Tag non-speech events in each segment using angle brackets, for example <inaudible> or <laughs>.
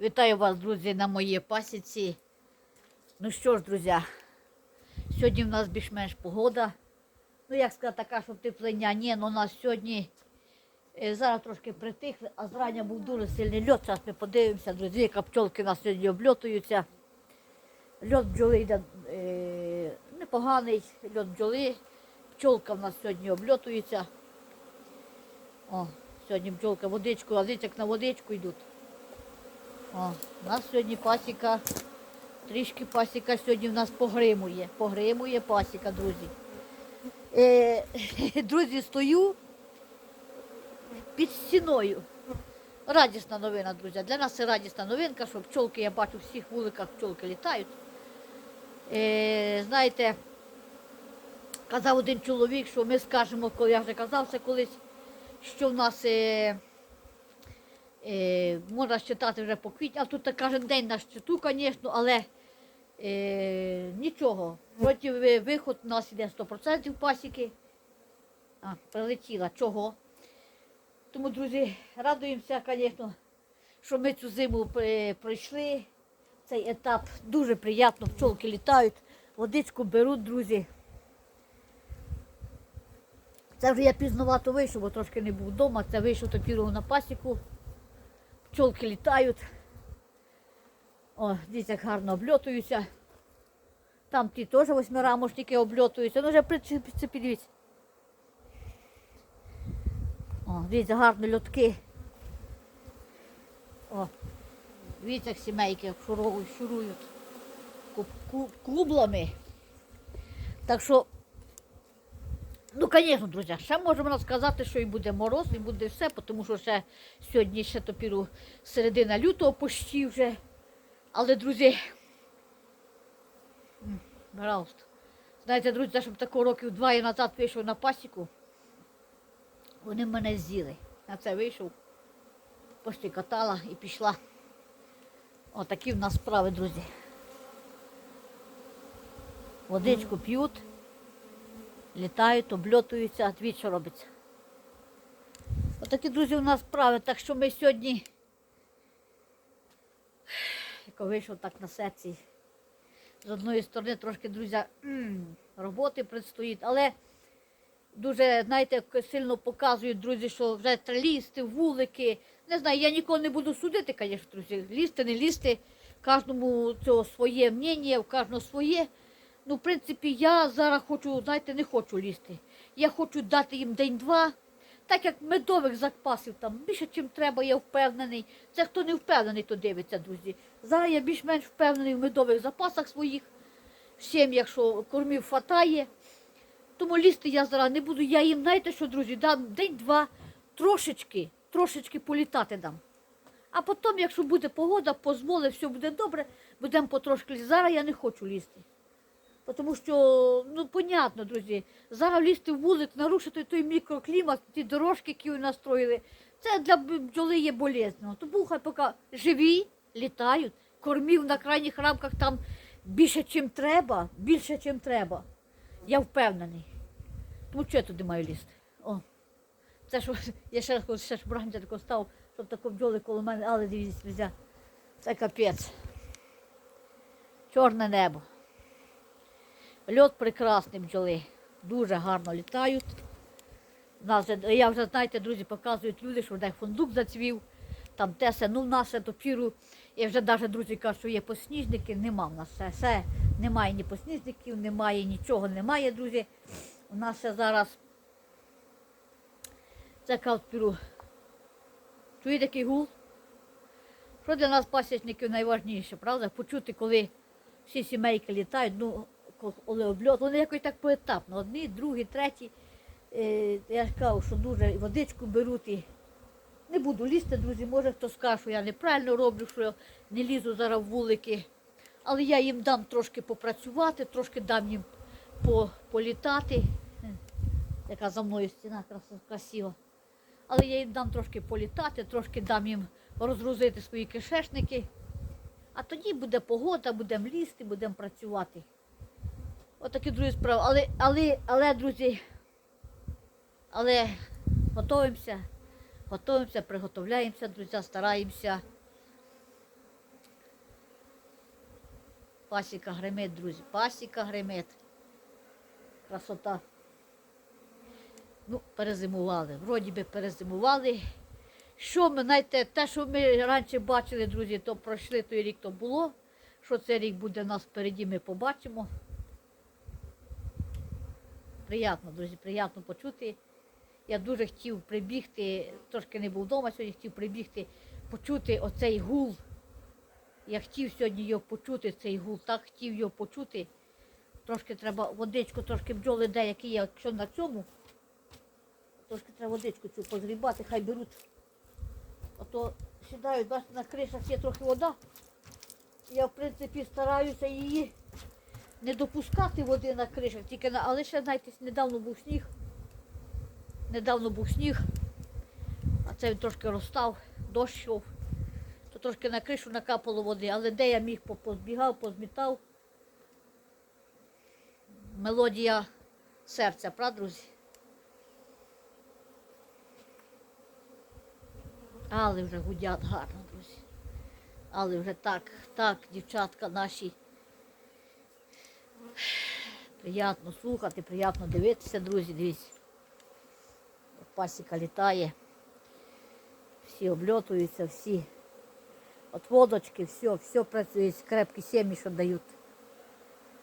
Вітаю вас, друзі, на моїй пасіці. Ну що ж, друзі, сьогодні в нас більш-менш погода. Ну, як сказати, така, щоб теплення. Ні, ну у нас сьогодні е, зараз трошки притихли, а зрання був дуже сильний льот. Зараз ми подивимося, друзі, яка пчолки нас сьогодні обльотуються. Льот бджоли йде е, непоганий, льот бджоли. Пчолка в нас сьогодні обльотується. О, сьогодні бджолка водичку, а як на водичку йдуть. О, у нас сьогодні пасіка, трішки пасіка сьогодні в нас погримує. Погримує пасіка, друзі. Е, <laughs> друзі, стою під стіною. Радісна новина, друзі. Для нас це радісна новинка, що пчолки, я бачу, в всіх вуликах пчолки літають. Е, знаєте, казав один чоловік, що ми скажемо, я вже казав це колись, що в нас. Е, Е, можна считати вже по квітні, а тут кожен день на щиту, звісно, але е, нічого. Проти виход у нас іде 100% пасіки. А, прилетіла. Чого? Тому, друзі, радуємося, звісно, що ми цю зиму пройшли. Цей етап дуже приємно, пчолки літають, водичку беруть, друзі. Це вже я пізновато вийшов, бо трошки не був вдома. Це вийшов топірував на пасіку. Пчолки літають. О, дивіться, як гарно обльотуються. Там ті теж восьмирамошники обльотуються. Ну вже принципі, дивіться. О, дивіться, гарно льотки. О, дивіться, як сімейки шурують куб- куб- кублами. Так що, ну, звісно, друзі, ще можемо сказати, що і буде мороз, і буде все, тому що ще сьогодні ще топіру середина лютого почти вже. Але, друзі, пожалуйста, знаєте, друзі, щоб такого років два я назад вийшов на пасіку, вони мене з'їли. На це вийшов, почти катала і пішла. Отакі в нас справи, друзі. Водичку п'ють, літають, обльотуються, а що робиться. Отакі, друзі, у нас справи. Так що ми сьогодні, як вийшов так на серці, з одної сторони трошки, друзі, роботи предстоїть, але дуже, знаєте, сильно показують, друзі, що вже лізти, вулики. Не знаю, я ніколи не буду судити, звісно, друзі. Лізти, не лізти. Кожному цього своє мнення, в кожного своє. Ну, в принципі, я зараз хочу, знаєте, не хочу лізти. Я хочу дати їм день-два. Так як медових запасів там більше, чим треба, я впевнений. Це хто не впевнений, то дивиться, друзі. Зараз я більш-менш впевнений в медових запасах своїх. Всім, якщо кормів хватає. Тому лізти я зараз не буду. Я їм, знаєте що, друзі, дам день-два, трошечки, трошечки політати дам. А потім, якщо буде погода, дозволить, все буде добре, будемо потрошки лізти. Зараз я не хочу лізти. Тому що, ну, понятно, друзі, зараз лізти в вулик, нарушити той мікроклімат, ті дорожки, які ви настроїли, це для бджоли є болезненно. Тому хай поки живі, літають, кормів на крайніх рамках там більше, чим треба, більше, чим треба. Я впевнений. Тому що я туди маю лізти? О. Це що, <laughs> я ще раз ще ж бранця тако став, щоб тако бджоли коло мене, але дивіться, це капець. Чорне небо. Льот прекрасний бджоли. Дуже гарно літають. Нас я вже, знаєте, друзі, показують люди, що де фундук зацвів, там те все, ну в нас допіру. І вже навіть друзі кажуть, що є посніжники, нема в нас все. все. Немає ні посніжників, немає нічого, немає, друзі. У нас ще зараз це каутпіру. Чуєте такий гул? Що для нас пасічників найважніше, правда? Почути, коли всі сімейки літають, ну, обльот, вони якось так поетапно. Одні, другі, треті. Е, я ж кажу, що дуже водичку беруть і не буду лізти, друзі. Може хто скаже, що я неправильно роблю, що я не лізу зараз в вулики. Але я їм дам трошки попрацювати, трошки дам їм по, політати. Яка за мною стіна крас- красива. Але я їм дам трошки політати, трошки дам їм розгрузити свої кишечники. А тоді буде погода, будемо лізти, будемо працювати. Отакі друзі справи. Але, але, але, друзі, але готуємося, готуємося, приготовляємося, друзі, стараємося. Пасіка гримить, друзі. Пасіка гримить. Красота. Ну, перезимували. Вроді би перезимували. Що ми, знаєте, те, що ми раніше бачили, друзі, то пройшли той рік, то було. Що цей рік буде у нас впереді, ми побачимо. Приятно, друзі, приємно почути. Я дуже хотів прибігти, трошки не був вдома сьогодні, хотів прибігти, почути оцей гул. Я хотів сьогодні його почути, цей гул, так хотів його почути. Трошки треба водичку, трошки бджоли деякі є, якщо на цьому, трошки треба водичку цю позрібати, хай беруть. А то сідають, бачите, на кришах є трохи вода. Я, в принципі, стараюся її не допускати води на кришах, тільки на, але ще, знаєте, недавно був сніг. Недавно був сніг, а це він трошки розстав, дощ йшов, то трошки на кришу накапало води, але де я міг, по- позбігав, позмітав. Мелодія серця, правда, друзі? Але вже гудять гарно, друзі. Але вже так, так, дівчатка наші. Приятно слухати, приятно дивитися, друзі, дивіться. Пасіка літає. Всі обльотуються, всі. От водочки, все, все працює, крепкі сім'ї, що дають.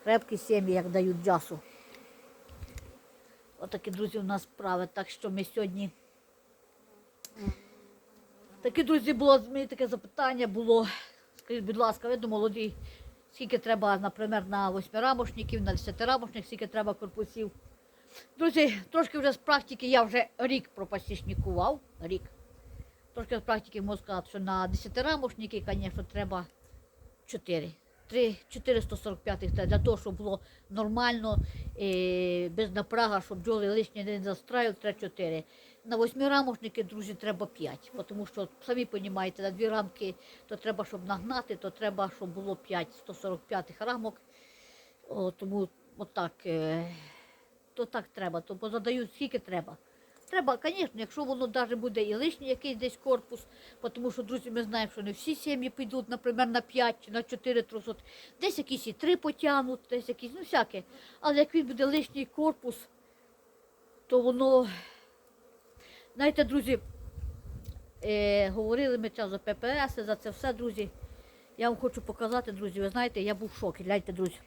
Крепкі сім'ї, як дають джасу. Отакі, друзі, у нас справи. Так що ми сьогодні. Таке, друзі, було мені таке запитання було. Скажіть, будь ласка, ви до молоді, скільки треба, наприклад, на восьмирамошників, на десятирамошник, скільки треба корпусів. Друзі, трошки вже з практики я вже рік пропасічникував. Рік. Трошки з практики можу сказати, що на десятирамошники, звісно, треба 4. 3, 445 для того, щоб було нормально, е, без напрага, щоб бджоли лишні не застраювали, треба 4. На восьмирамошники, друзі, треба 5, тому що, самі розумієте, на дві рамки, то треба, щоб нагнати, то треба, щоб було 5 145 рамок. О, тому отак, е, то так треба, то бо задають скільки треба. Треба, звісно, якщо воно навіть буде і лишній якийсь десь корпус, тому що, друзі, ми знаємо, що не всі сім'ї підуть, наприклад, на 5 чи на 4 трусот. Десь якісь і 3 потягнуть, десь якісь, ну всяке. Але як він буде лишній корпус, то воно, знаєте, друзі, е, говорили ми час за ППС, за це все, друзі. Я вам хочу показати, друзі, ви знаєте, я був в шокі. Гляньте, друзі.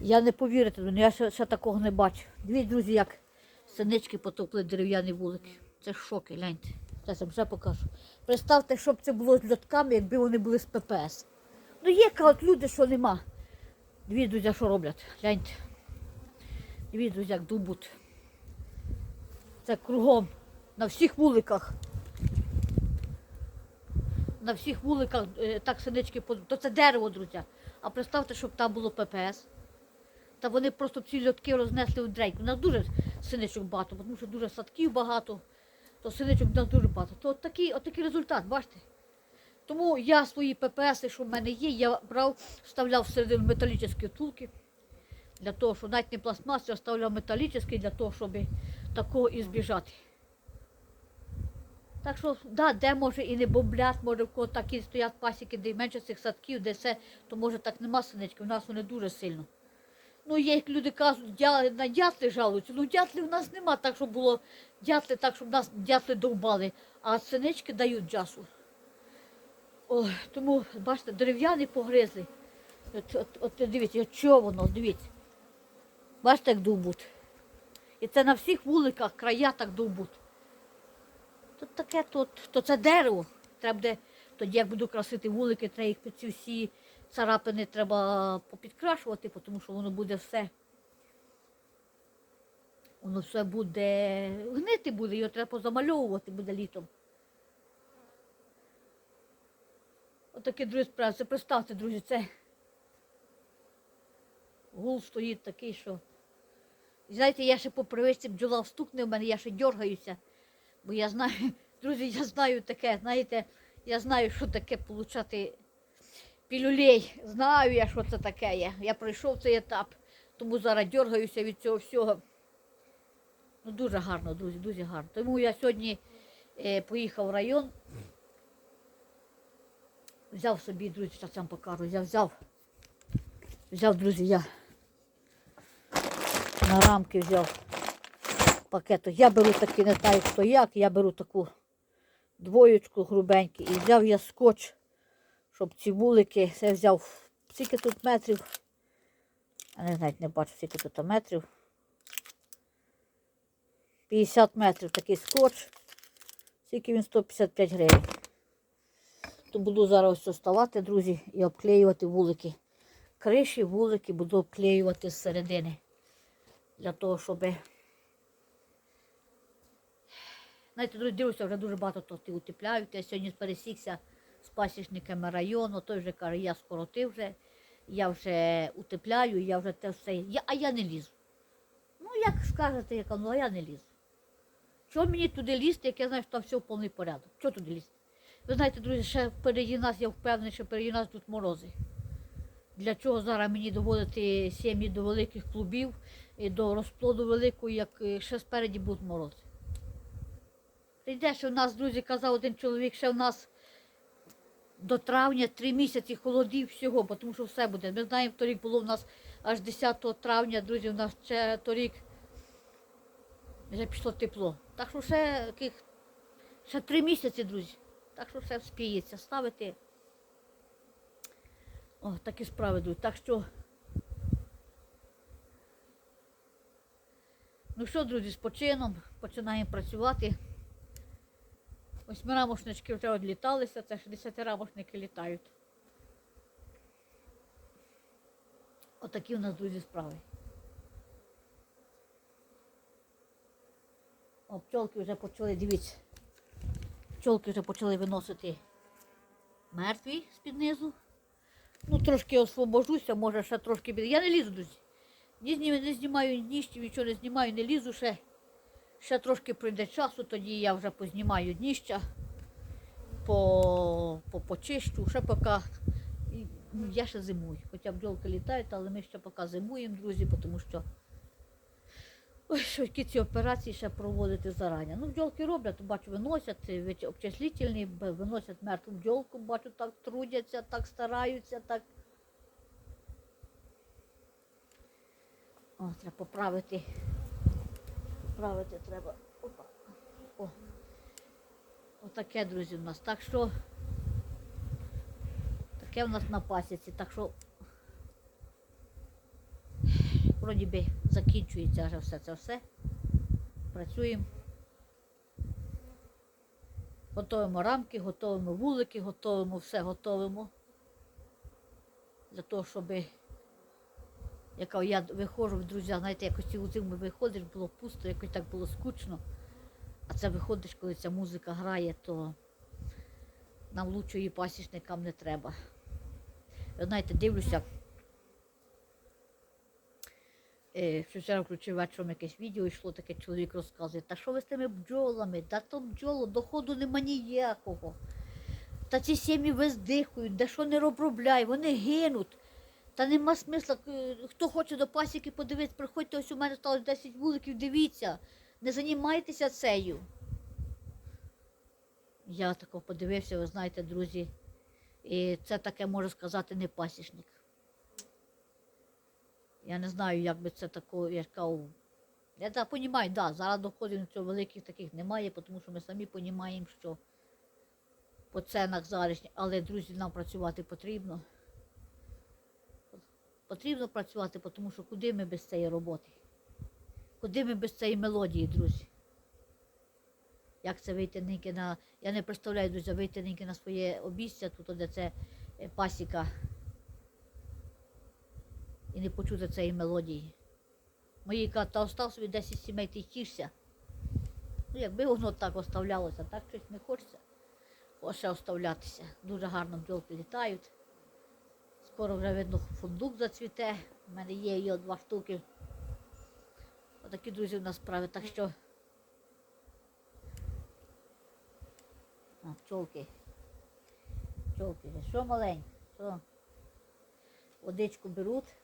Я не повірите, ну, я ще, ще такого не бачу. Дивіться, друзі, як синички потопли дерев'яні вулики. Це шоки, гляньте. Зараз вам вже покажу. Представте, щоб це було з льотками, якби вони були з ППС. Ну є кажуть, люди, що нема. Дивіться, друзі, що роблять. Гляньте. Дивіться, друзі, як дубут. Це кругом, на всіх вуликах. На всіх вуликах е, так синички, то це дерево, друзі. А представте, щоб там було ППС. Та вони просто ці льотки рознесли в дрейк. У нас дуже синичок багато, тому що дуже садків багато, то синичок у нас дуже багато. То от такий, от такий результат, бачите? Тому я свої ППС, що в мене є, я брав, вставляв всередину металічні втулки. Для того, щоб навіть не пластмас, я вставляв металічний для того, щоб такого і збіжати. Так що, да, де може і не бомблять, може в кого такі стоять пасіки, де менше цих садків, де все, то може так нема синички, у нас вони дуже сильно. Ну, є як люди кажуть, дя- на дятли жалуються. Ну, дятли в нас нема, так щоб було дятли, так, щоб нас дятли довбали, а синички дають джасу. О, тому, бачите, дерев'яні погризли. От, от, от дивіться, чого воно, дивіться. Бачите, як довбуть. І це на всіх вуликах края так довбуть. То таке, то, то це дерево. Треба буде, тоді як буду красити вулики, треба їх під ці всі царапини треба попідкрашувати, тому що воно буде все. Воно все буде гнити буде, його треба позамальовувати буде літом. Отакі друзі справи. Це представте, друзі, це гул стоїть такий, що. Знаєте, я ще по привичці бджола встукне в мене, я ще дергаюся, бо я знаю, <laughs> друзі, я знаю таке, знаєте, я знаю, що таке получати пілюлей. Знаю я, що це таке є. Я пройшов цей етап, тому зараз дергаюся від цього всього. Ну, дуже гарно, друзі, дуже гарно. Тому я сьогодні е, поїхав в район, взяв собі, друзі, зараз вам покажу, я взяв Взяв, друзі, я на рамки взяв пакету. Я беру такий, не знаю хто як, я беру таку двоєчку грубеньку і взяв я скотч, щоб ці вулики, я взяв, скільки тут метрів, я не навіть не бачу, скільки тут метрів. 50 метрів такий скотч, скільки він 155 гривень. То буду зараз ось ставати, друзі, і обклеювати вулики. Криші, вулики буду обклеювати з середини. Для того, щоб. Знаєте, друзі, дивлюся, вже дуже багато то утепляють. Я сьогодні пересікся з пасічниками району, той вже каже, я скоротив вже, я вже утепляю, я вже те все. Я, а я не лізу. Ну, як скажете, яка, ну а я не лізу. Чого мені туди лізти, як я знаю, що там все в повний порядок? Чого туди лізти? Ви знаєте, друзі, ще впереді нас, я впевнений, що впереді нас тут морози. Для чого зараз мені доводити сім'ї до великих клубів і до розплоду великого, як е, ще спереді будуть морози? Прийде, що в нас, друзі, казав один чоловік, ще в нас до травня три місяці холодів всього, бо тому що все буде. Ми знаємо, торік було в нас аж 10 травня, друзі, у нас ще торік вже пішло тепло. Так що ще ще три місяці, друзі. Так що все вспіється ставити. О, такі справи йдуть. Так що. Ну що, друзі, з почином починаємо працювати. Восьмирамошнички вже відліталися, це 60-рамошники літають. Отакі у нас, друзі, справи. О, пчолки вже почали, дивіться. Пчолки вже почали виносити мертві з-під низу. Ну, трошки освобожуся, може ще трошки піде. Я не лізу, друзі. Ні, не знімаю дніщів, нічого не знімаю, не лізу ще. Ще трошки пройде часу, тоді я вже познімаю дніща, по, по, почищу, ще поки ну, я ще зимую. Хоча бджолки літають, але ми ще поки зимуємо, друзі, тому що ой, що які ці операції ще проводити зарані. Ну, бджолки роблять, бачу, виносять обчислительні, виносять мертву бджолку, бачу, так трудяться, так стараються, так. О, треба поправити. Поправити треба. Опа. О. Отаке, друзі, в нас. Так що таке в нас на пасіці. Так що вроді би закінчується вже все це все. Працюємо. Готуємо рамки, готуємо вулики, готуємо все, готуємо. Для того, щоб яка я виходжу, друзі, знаєте, якось ці зиму виходиш, було пусто, якось так було скучно. А це виходиш, коли ця музика грає, то нам лучшої пасічникам не треба. Знаєте, дивлюся, е, що вчора включив вечором якесь відео, йшло таке чоловік розказує, та що ви з тими бджолами? Та то бджоло, доходу нема ніякого. Та ці сім'ї виздихують, де що не обробляй, вони гинуть. Та нема смисла, хто хоче до пасіки подивитися, приходьте, ось у мене сталося 10 вуликів, дивіться, не займайтеся цею. Я тако подивився, ви знаєте, друзі, і це таке можу сказати не пасічник. Я не знаю, як би це тако, я ж кажу, я так розумію, да, зараз доходів до цього великих таких немає, тому що ми самі розуміємо, що по ценах зараз, але, друзі, нам працювати потрібно. Потрібно працювати, тому що куди ми без цієї роботи? Куди ми без цієї мелодії, друзі? Як це вийти ниньки на. Я не представляю, друзі, вийти ниньки на своє обійстя, тут де це е, пасіка. І не почути цієї мелодії. Мої кажуть, та остав собі 10 сімей, ти тішся. Ну, якби воно так оставлялося, так щось не хочеться. Ось ще оставлятися. Дуже гарно бджолки літають. Скоро вже видно фундук зацвіте. У мене є його два штуки. Отакі друзі в нас справи. Так що. А, пчолки. Пчолки. Що маленькі? Що? Водичку беруть.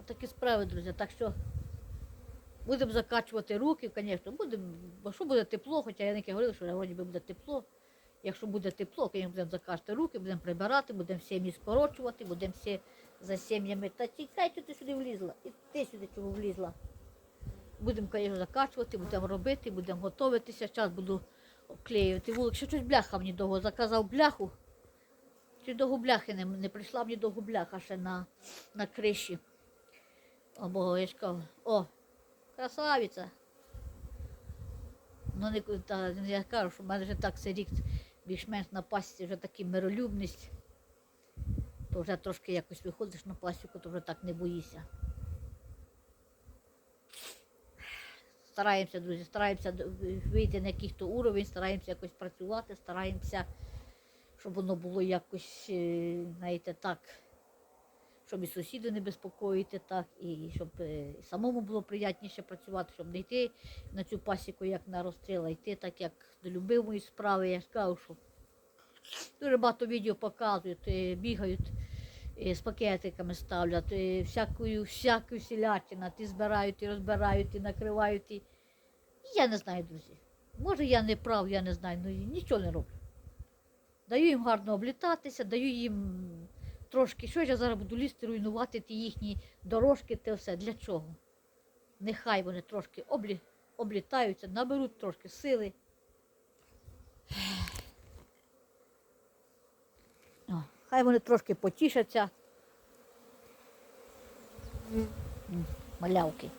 Отакі справи, друзі. Так що будемо закачувати руки, звісно, будемо, бо що буде тепло, хоча я не говорила, що би буде тепло. Якщо буде тепло, ми будемо закашти руки, будемо прибирати, будемо сім'ї скорочувати, будемо всі за сім'ями. Та тікай, що ти сюди влізла, і ти сюди чого влізла. Будемо, звісно, закачувати, будемо робити, будемо готуватися. Час буду обклеювати вулик. Ще щось бляха мені довго заказав бляху. Чи довго бляхи не, не прийшла мені довго бляха ще на, на криші. Або о, красавиця. Ну, не, та, я кажу, що в мене вже так цей рік більш-менш на пасіці вже така миролюбність. То вже трошки якось виходиш на пасіку, то вже так не боїшся. Стараємося, друзі, стараємося вийти на якийсь уровень, стараємося якось працювати, стараємося, щоб воно було якось, е, знаєте, так, щоб і сусіди не безпокоїти, так, і щоб е, самому було приятніше працювати, щоб не йти на цю пасіку, як на розстріл, а йти так, як до любимої справи. Я ж що дуже багато відео показують, е, бігають. е, З пакетиками ставлять, е, всякою, всяку сілячина, ті збирають, і розбирають, і накривають. І... Я не знаю, друзі. Може, я не прав, я не знаю, ну нічого не роблю. Даю їм гарно облітатися, даю їм трошки, що я зараз буду лізти, руйнувати ті їхні дорожки, те все. Для чого? Нехай вони трошки облі... облітаються, наберуть трошки сили. О, хай вони трошки потішаться. Малявки.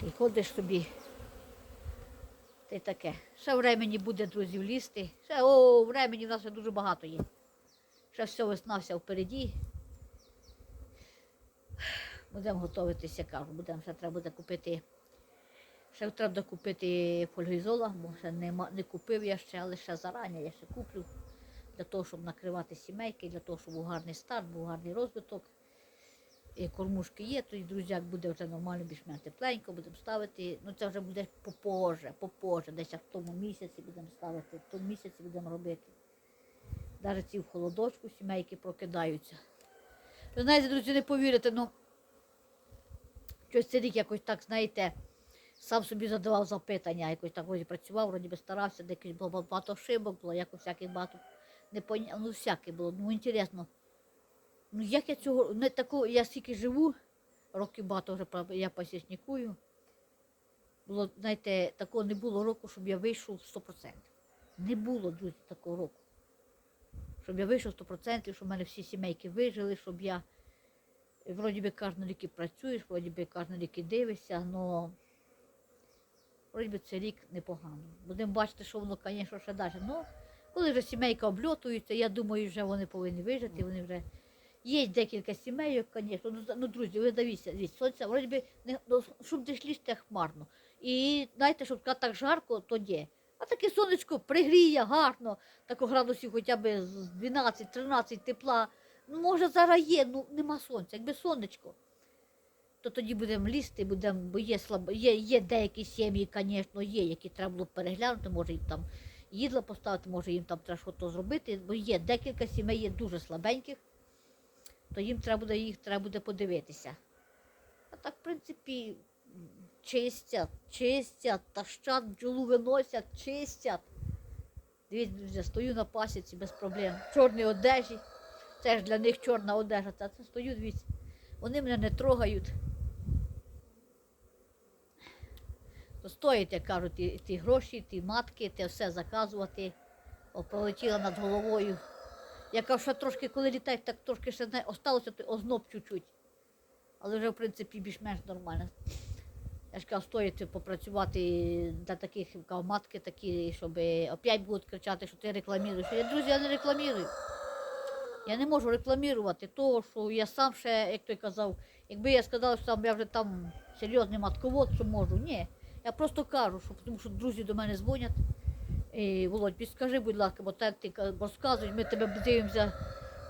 Ти ходиш собі. Ти таке. Ще времені буде, друзі, лізти. Ще о, времені в нас ще дуже багато є. Ще все весна вся впереді. Будемо готуватися, кажу, будемо ще треба буде купити. Ще треба буде купити фольгізола, бо ще нема, не купив я ще, але ще зарані я ще куплю. Для того, щоб накривати сімейки, для того, щоб був гарний старт, був гарний розвиток. І кормушки є, то і друзяк буде вже нормально, більш-менш тепленько, будемо ставити. Ну це вже буде попозже, попозже, десь в тому місяці будемо ставити, в тому місяці будемо робити. Навіть ці в холодочку сімейки прокидаються. Ви знаєте, друзі, не повірите, ну щось цей рік якось так, знаєте, сам собі задавав запитання, якось так вроді працював, вроді би старався, декось було багато ошибок, було якось всяких багато непоня... ну всяке було. Ну, інтересно. Ну як я цього не таку, я скільки живу, років багато вже я пасічникую. Було, знаєте, такого не було року, щоб я вийшов 100%. Не було, друзі, такого року. Щоб я вийшов 100%, щоб в мене всі сімейки вижили, щоб я вроді би кожен рік і працюєш, вроді би кожен рік і дивишся, але вроді би цей рік непогано. Будемо бачити, що воно, звісно, ще далі. Ну, коли вже сімейка обльотується, я думаю, вже вони повинні вижити, вони вже. Є декілька сімейок, звісно. Ну, ну друзі, ви дивіться, дивіться, сонця, вроді би, не, ну, щоб лізти хмарно. І знаєте, щоб так жарко, то є. А таке сонечко пригріє гарно, так градусів хоча б з 12-13 тепла. Ну, може, зараз є, ну нема сонця, якби сонечко. То тоді будемо лізти, будемо, бо є слабо, є, є деякі сім'ї, звісно, є, які треба було переглянути, може їм там їдло поставити, може їм там треба щось зробити, бо є декілька сімей, є дуже слабеньких то їм треба буде їх треба буде подивитися. А так, в принципі, чистять, чистять, тащать, бджолу виносять, чистять. Дивіться, друзі, стою на пасіці без проблем. В чорній одежі. Це ж для них чорна одежа. Та це стою, дивіться. Вони мене не трогають. То стоїть, як кажуть, ті, ті гроші, ті матки, те все заказувати. О, пролетіла над головою. Я кажу, що трошки, коли літають, так трошки ще знає, осталося той озноб чуть-чуть. Але вже, в принципі, більш-менш нормально. Я ж кажу, стоїть попрацювати для таких кажу, такі, щоб опять будуть кричати, що ти рекламуєш. Я, друзі, я не рекламую. Я не можу рекламувати того, що я сам ще, як той казав, якби я сказала, що я вже там серйозний матковод, що можу. Ні. Я просто кажу, що, тому що друзі до мене дзвонять. І, Володь, підскажи, будь ласка, бо так ти розказуєш, ми тебе дивимося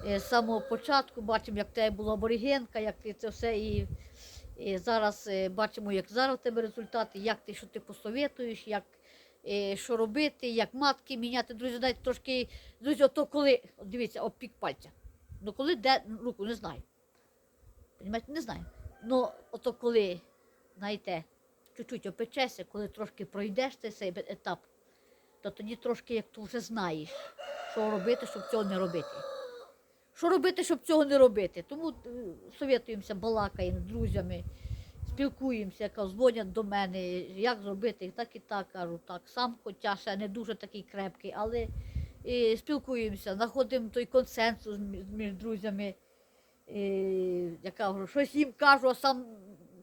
е, з самого початку, бачимо, як тебе була аборигенка, як ти це все і, і зараз е, бачимо, як зараз в тебе результати, як ти що ти посоветуєш, як е, що робити, як матки міняти. Друзі, дайте трошки, друзі, ото коли, дивіться, опік пальця. Ну коли де руку, не знаю. Понімаєте, не знаю. Ну, ото коли, знаєте, чуть-чуть опечешся, коли трошки пройдеш цей етап, то тоді трошки як то вже знаєш, що робити, щоб цього не робити. Що робити, щоб цього не робити? Тому е, совєтуємося, балакаємо з друзями, спілкуємося, дзвонять до мене, як зробити, так і так кажу, так. Сам, хоча ще не дуже такий крепкий, але е, спілкуємося, знаходимо той консенсус між, друзями. Е, я кажу, щось їм кажу, а сам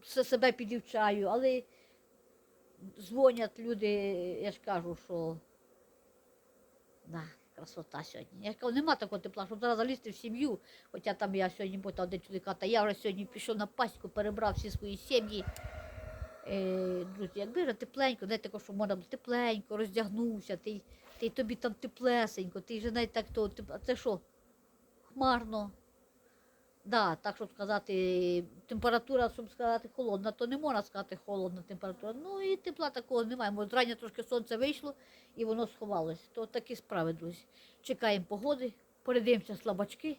себе підівчаю, але дзвонять люди, я ж кажу, що да, красота сьогодні. Я кажу, нема такого тепла, щоб зараз залізти в сім'ю. Хоча там я сьогодні там, де чоловіка, та я вже сьогодні пішов на паську, перебрав всі свої сім'ї. Е, друзі, якби вже тепленько, знаєте, тако, що можна тепленько, роздягнувся, ти, ти тобі там теплесенько, ти вже навіть так то, ти, а це що? Хмарно. Да, так, щоб сказати, температура, щоб сказати, холодна, то не можна сказати холодна температура. Ну і тепла такого немає. Може, зрання трошки сонце вийшло і воно сховалося. То такі справи, друзі. Чекаємо погоди, передивимося слабачки.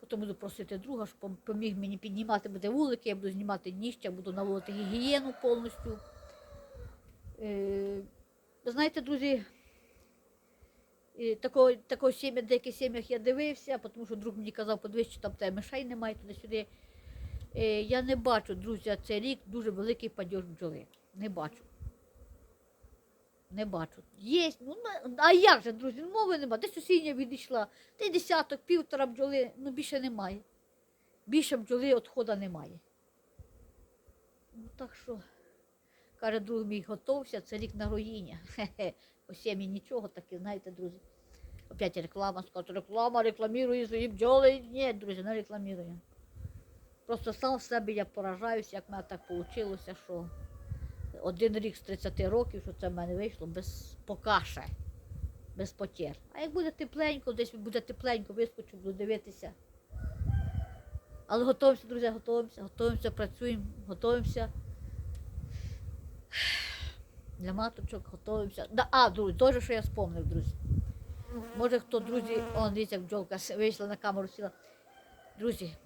Потім буду просити друга, щоб поміг мені піднімати буде вулики, я буду знімати дніща, буду наводити гігієну повністю. Е, знаєте, друзі, і такого, такого сім'я, деяких сім'ях я дивився, тому що друг мені казав, подивись, що там тебе мишей немає туди-сюди. Е, я не бачу, друзі, цей рік дуже великий падеж бджоли. Не бачу. Не бачу. Є, ну а як же, друзі, ну, мови немає. Десь осіння відійшла, ти десяток, півтора бджоли, ну більше немає. Більше бджоли відходу немає. Ну так що, каже, друг мій готовся, це рік на руїння. Сім'ї нічого таке, знаєте, друзі. Опять реклама, скажуть, реклама, рекламірує свої бджоли. Ні, друзі, не рекламірую. Просто сам в себе я поражаюся, як в мене так вийшло, що один рік з 30 років, що це в мене вийшло без покаше, без потєр. А як буде тепленько, десь буде тепленько, вискочу, буду дивитися. Але готуємося, друзі, готуємося, готуємося, працюємо, готуємося. Для маточок готуємося. Да, а, друзі, теж, що я спомнив, друзі. Може хто, друзі, он дивіться, як бджолка вийшла на камеру сіла. Друзі,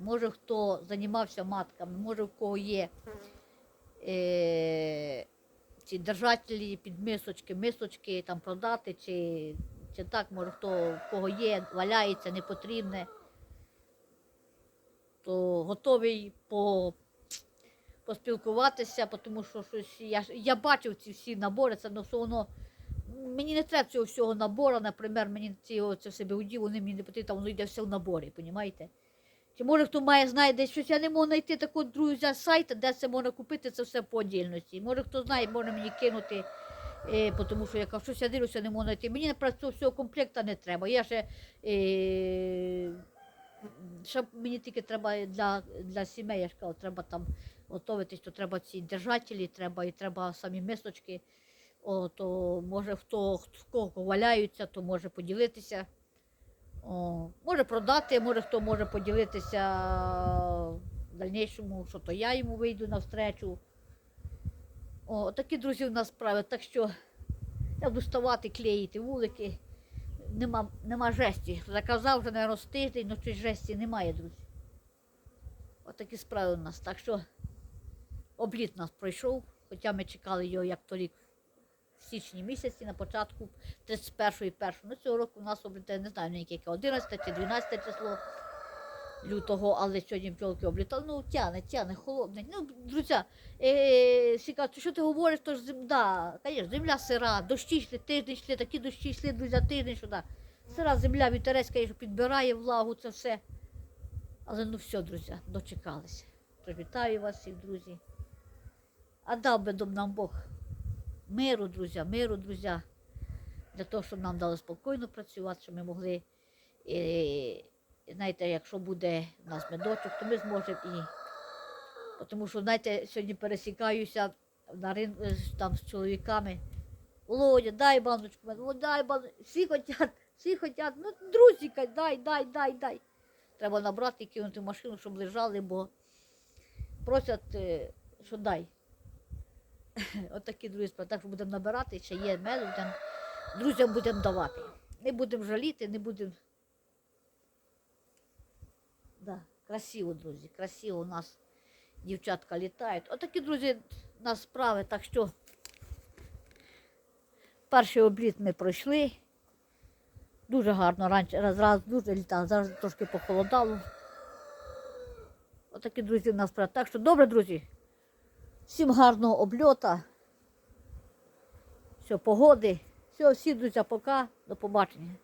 може хто займався матками, може в кого є е, ці держателі під мисочки, мисочки там продати, чи, чи так, може хто в кого є, валяється, не потрібне, то готовий по, поспілкуватися, тому що щось я, я бачив ці всі набори, це ну, все воно. Мені не треба цього всього набору, наприклад, мені ці, це все бігуді, вони мені не потрібні, там воно йде все в наборі, розумієте? Чи може хто має, знає десь щось, я не можу знайти такого друзя сайта, де це можна купити, це все по отдільності. Може хто знає, може мені кинути, е, тому що я кажу, щось я дивлюся, не можу знайти. Мені наприклад, цього всього комплекта не треба. Я ще, е, ще мені тільки треба для, для сімей, я ж кажу, треба там готуватись, то треба ці держателі, треба, і треба самі мисочки. О, то може хто в кого валяються, то може поділитися. О, може продати, може хто може поділитися в дальнішому, що то я йому вийду навстречу. О, такі друзі в нас справи. Так що я буду ставати, клеїти вулики. Нема, нема жесті. Заказав вже, мабуть, з тиждень, але жесті немає, друзі. Отакі справи у нас. Так що обліт нас пройшов, хоча ми чекали його як торік в січні місяці на початку 31-ї першого. Ну, цього року у нас облітає, не знаю, яке 11 чи 12 число лютого, але сьогодні бджолки облітали. Ну, тяне, тяне, холодне. Ну, друзі, е, всі що ти говориш, то ж земля, звісно, земля сира, дощі йшли, тиждень йшли, такі дощі йшли, друзі, тиждень сюди. Сира земля, вітерець, звісно, підбирає влагу, це все. Але ну все, друзі, дочекалися. Тож вітаю вас всіх, друзі. А дав би нам Бог миру, друзі, миру, друзі, для того, щоб нам дали спокійно працювати, щоб ми могли, е, знаєте, якщо буде у нас медочок, то ми зможемо і. Тому що, знаєте, сьогодні пересікаюся на рин... е, там з чоловіками. Володя, дай баночку, «О, дай баночку. Всі хочуть, всі хочуть, ну, друзі, дай, дай, дай, дай. Треба набрати і кинути машину, щоб лежали, бо просять, е, що дай. <laughs> От друзі справи. Так що будемо набирати, ще є мед, будемо, друзям будемо давати. Не будемо жаліти, не будемо. Да, красиво, друзі, красиво у нас. Дівчатка літають. Отакі, друзі, у нас справи. Так що перший обліт ми пройшли. Дуже гарно раніше раз, раз дуже літало, зараз трошки похолодало. Отакі, друзі, в нас справи. Так що добре, друзі. Всім гарного обльота. Все, погоди. Все, всі, друзі, пока. До побачення.